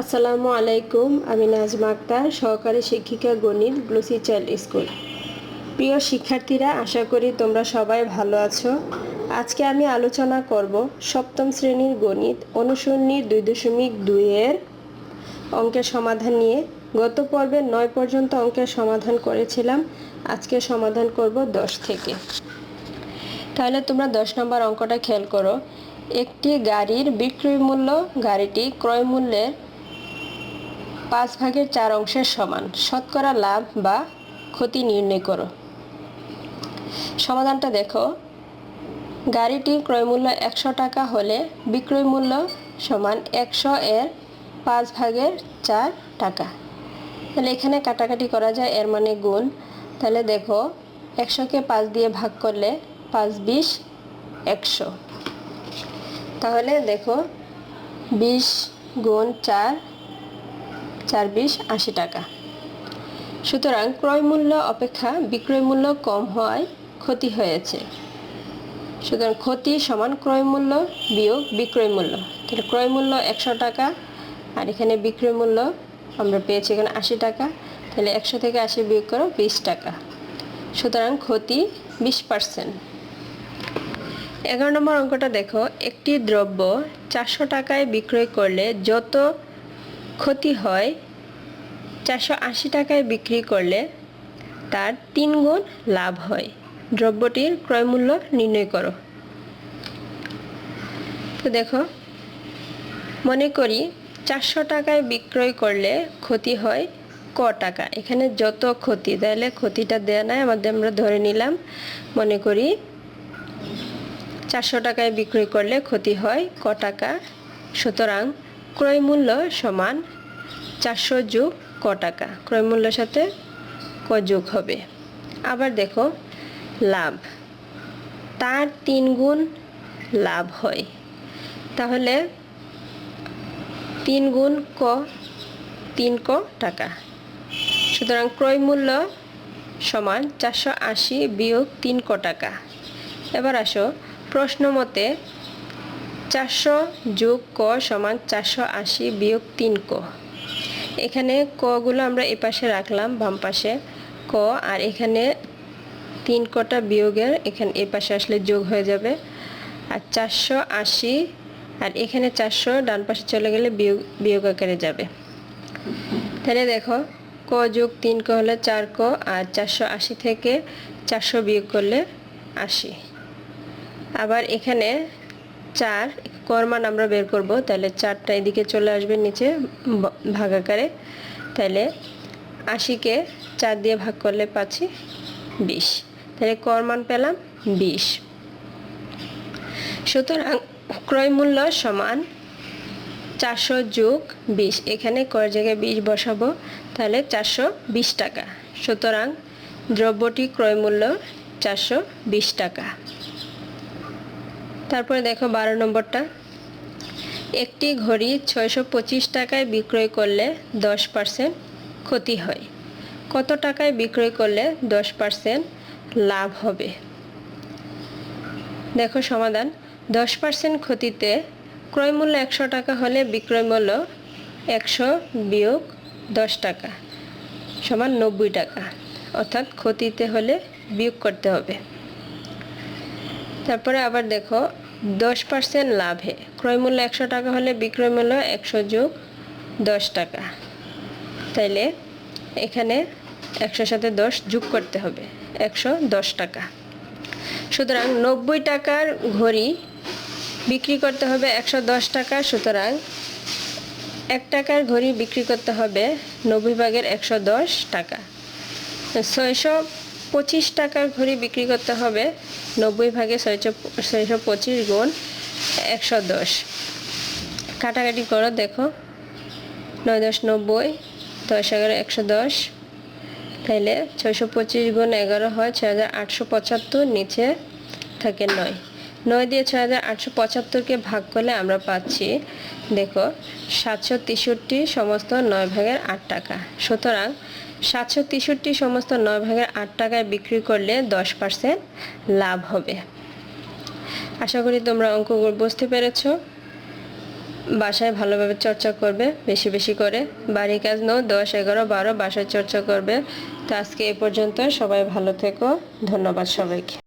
আসসালামু আলাইকুম, আমি নাজমা আক্তার, সহকারী শিক্ষিকা গণিত গ্লোসি চাইল্ড স্কুল। প্রিয় শিক্ষার্থীরা, আশা করি তোমরা সবাই ভালো আছো। আজকে আমি আলোচনা করব সপ্তম শ্রেণির গণিত অনুসরণী দুই দশমিক দুইয়ের অঙ্কের সমাধান নিয়ে। গত পর্বে নয় পর্যন্ত অঙ্কের সমাধান করেছিলাম, আজকে সমাধান করব দশ থেকে। তাহলে তোমরা দশ নম্বর অঙ্কটা খেয়াল করো। একটি গাড়ির বিক্রয় মূল্য, গাড়িটি ক্রয় মূল্যের পাঁচ ভাগের চার অংশের সমান। শতকরা লাভ বা ক্ষতি নির্ণয় করো। সমাধানটা দেখো। গাড়িটির ক্রয় মূল্য একশো টাকা হলে বিক্রয় মূল্য সমান একশো এর পাঁচ ভাগের চার টাকা। তাহলে এখানে কাটাকাটি করা যায়, এর মানে গুণ। তাহলে দেখো, একশোকে পাঁচ দিয়ে ভাগ করলে পাঁচ বিশ একশো। তাহলে দেখো, বিশ গুণ চার চার বিশ আশি টাকা। সুতরাং ক্রয় মূল্য অপেক্ষা বিক্রয় মূল্য কম হওয়ায় ক্ষতি হয়েছে। সুতরাং ক্ষতি সমান ক্রয় মূল্য বিয়োগ বিক্রয় মূল্য। তাহলে ক্রয় মূল্য একশো টাকা আর এখানে বিক্রয় মূল্য আমরা পেয়েছি এখানে আশি টাকা। তাহলে একশো থেকে আশি বিয়োগ করো বিশ টাকা। সুতরাং ক্ষতি বিশ পার্সেন্ট। এগারো নম্বর অঙ্কটা দেখো। একটি দ্রব্য চারশো টাকায় বিক্রয় করলে যত ক্ষতি হয় চারশো আশি টাকায় বিক্রি করলে তার তিন গুণ লাভ হয়। দ্রব্যটির ক্রয়মূল্য নির্ণয় করো। তো দেখো, মনে করি চারশো টাকায় বিক্রয় করলে ক্ষতি হয় ক টাকা। এখানে যত ক্ষতি, তাহলে ক্ষতিটা দেওয়া নাই, আমাদের আমরা ধরে নিলাম। মনে করি চারশো টাকায় বিক্রয় করলে ক্ষতি হয় ক টাকা। সুতরাং ক্রয় মূল্য সমান চারশো যোগ ক টাকা? ক্রয় মূল্যের সাথে ক যোগ হবে। আবার দেখো, লাভ। তার তিন গুণ লাভ হয়। তাহলে তিন গুণ ক, তিন ক টাকা। সুতরাং ক্রয় মূল্য সমান চারশো আশি বিয়োগ তিন ক টাকা। এবার আসো, প্রশ্ন মতে চারশো যোগ ক সমান চারশো আশি বিয়োগ তিন ক। এখানে কগুলো আমরা এ পাশে রাখলাম, বাম পাশে ক, আর এখানে তিন কটা বিয়োগের এখানে এ পাশে আসলে যোগ হয়ে যাবে। আর চারশো আশি, আর এখানে চারশো, ডান পাশে চলে গেলে বিয়োগ বিয়োগ আকারে যাবে। তাহলে দেখো, ক যোগ তিন ক হলে চার ক, আর চারশো আশি থেকে চারশো বিয়োগ করলে আশি। আবার এখানে চার কর্মান আমরা বের করব। তাহলে চারটা এদিকে চলে আসবে নিচে ভাগাকারে তাহলে আশিকে চার দিয়ে ভাগ করলে পাচ্ছি বিশ। তাহলে কর্মান পেলাম বিশ। সুতরাং ক্রয় মূল্য সমান চারশো যোগ বিশ। এখানে কর জায়গায় বিশ বসাবো, তাহলে চারশো বিশ টাকা। সুতরাং দ্রব্যটি ক্রয় মূল্য চারশো বিশ টাকা। তারপরে দেখো বারো নম্বরটা। একটি ঘড়ি ছয়শো পঁচিশ টাকায় বিক্রয় করলে দশ পার্সেন্ট ক্ষতি হয়। কত টাকায় বিক্রয় করলে দশ পার্সেন্ট লাভ হবে? দেখো সমাধান। দশ পার্সেন্ট ক্ষতিতে ক্রয় মূল্য একশো টাকা হলে বিক্রয় মূল্য একশো বিয়োগ দশ টাকা সমান নব্বই টাকা। অর্থাৎ ক্ষতিতে হলে বিয়োগ করতে হবে। তারপরে আবার দেখো দশ পার্সেন্ট লাভে। ক্রয় মূল্য একশো টাকা হলে বিক্রয় মূল্য একশো যোগ দশ টাকা। তাইলে এখানে একশোর সাথে দশ যোগ করতে হবে, একশো দশ টাকা। সুতরাং নব্বই টাকার ঘড়ি বিক্রি করতে হবে একশো দশ টাকা, সুতরাং এক টাকার ঘড়ি বিক্রি করতে হবে নব্বই ভাগের একশো দশ টাকা। ছয়শো পঁচিশ টাকার ঘড়ি বিক্রি করতে হবে, নব্বই ভাগে ছয়শো ছয়শো পঁচিশ গুণ একশো দশ। কাটাকাটি করো, দেখো। নয় দশ নব্বই, দশ এগারো একশো দশ। তাইলে ছয়শো পঁচিশ গুণ এগারো হয় ছয় হাজার আটশো পঁচাত্তর, নিচে থাকে নয়। নয় দিয়ে ছয় হাজার আটশো পঁচাত্তরকে ভাগ করলে আমরা পাচ্ছি, দেখো, সাতশো তেষট্টি সমস্ত নয় ভাগের আট টাকা। সুতরাং সাতশো তেষট্টি সমস্ত নয় ভাগের আট টাকায় বিক্রি করলে দশ পার্সেন্ট লাভ হবে। আশা করি তোমরা অঙ্ক বুঝতে পেরেছ। বাসায় ভালোভাবে চর্চা করবে, বেশি বেশি করে। বাড়ি কাজ নয় দশ, এগারো, বারো, বাসায় চর্চা করবে। তো আজকে এ পর্যন্ত সবাই ভালো থেকো। ধন্যবাদ সবাইকে।